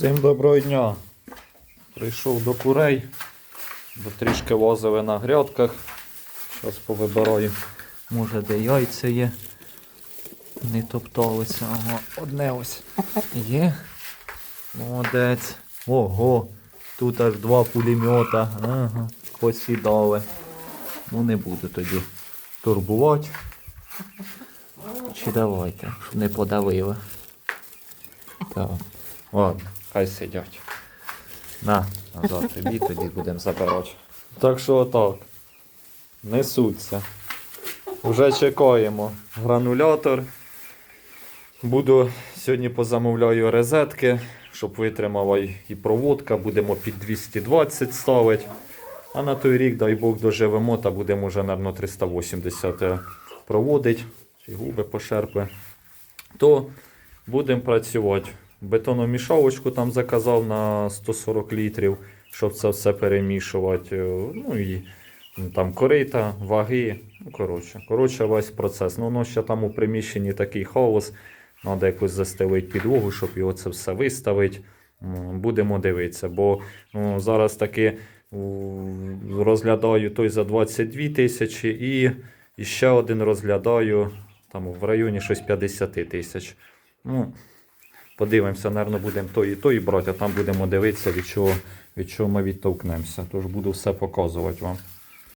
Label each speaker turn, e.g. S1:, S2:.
S1: Всім доброго дня. Прийшов до курей, бо трішки возили на грядках. Зараз повибираю. Може де яйця є. Не топталися. Ага, одне ось є. Молодець. Ого. Тут аж два пулемета. Ага. Посідали. Ну не буду тоді турбувати. Чи давайте, щоб не подавили. Так. Ладно, хай сидять. На, назад тобі, тоді будемо забирати. Так що отак. Несуться. Вже чекаємо гранулятор. Буду сьогодні позамовляю розетки, щоб витримала і проводка. Будемо під 220 ставити. А на той рік, дай Бог, доживемо та будемо вже, мабуть, 380 проводити. Чи губи пошерпли. То будемо працювати. Бетономішалочку там заказав на 140 літрів, щоб це все перемішувати. Е, Ну і там корита, ваги. Ну, коротше, коротше, весь процес. Ну, воно ще там у приміщенні такий хаос. Треба якось застелити підлогу, щоб його це все виставити. Будемо дивитися, бо ну, зараз таки розглядаю той за 22 тисячі і, і ще один розглядаю там в районі щось 50 тисяч. Ну, подивимося, напевно, будемо той і той брати, а там будемо дивитися, від чого, від чого ми відтовкнемося. Тож буду все показувати вам.